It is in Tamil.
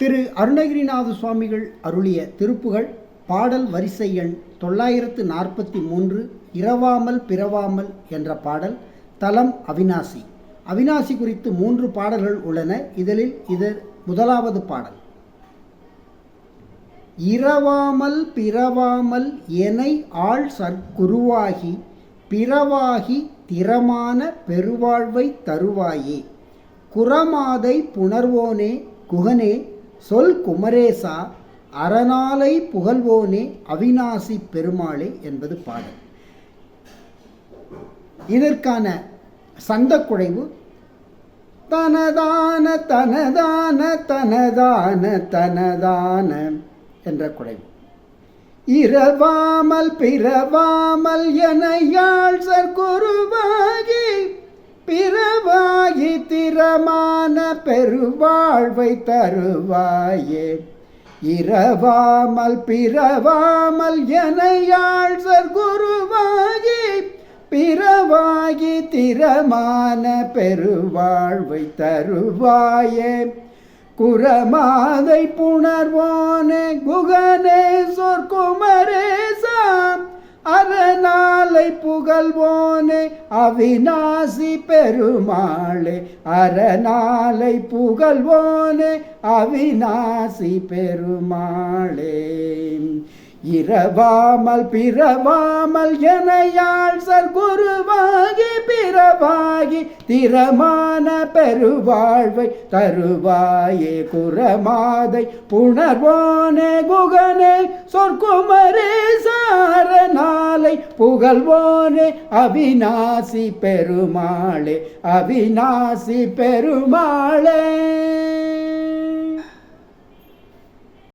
திரு அருணகிரிநாத சுவாமிகள் அருளிய திருப்புகழ் பாடல் வரிசை எண் தொள்ளாயிரத்து நாற்பத்தி மூன்று இரவாமல் பிறவாமல் என்ற பாடல் தலம் அவினாசி. அவினாசி குறித்து மூன்று பாடல்கள் உள்ளன. இதழில் இது முதலாவது பாடல். இரவாமல் பிறவாமல் எனை ஆள் சற்குருவாகி பிறவாகி திறமான பெருவாழ்வை தருவாயே. குரமாதை புணர்வோனே குகனே சொல் குமரேசா அரணாலை புகழ்வோனே அவிநாசி பெருமாளே என்பது பாடல். இதற்கான சந்தக்குழைவு தனதான தனதான தனதான தனதான என்ற குழைவு இரவாமல் பிறவாமல் என யாழ் சர்க்குரு வீரமான பெருவாழ்வை தருவாயே. இரவாமல் பிறவாமல் என யாழ் சற்குருவாகி பிறவாகி திறமான பெருவாழ்வை தருவாயே. குரமாதை புணர்வான புகழ்வோனே அவிநாசி பெருமாளே அரணாலை புகழ்வோனே அவிநாசி பெருமாளே. இரவாமல் பிறவாமல் எனையாள் சர்க்குருவாகி பிறவாகி திறமான பெருவாழ்வை தருவாயே குரமாதை புணர்வானே குகனே சொற்குமரே சாரநாளை புகழ்வோனே அவிநாசி பெருமாளே அவிநாசி பெருமாளே.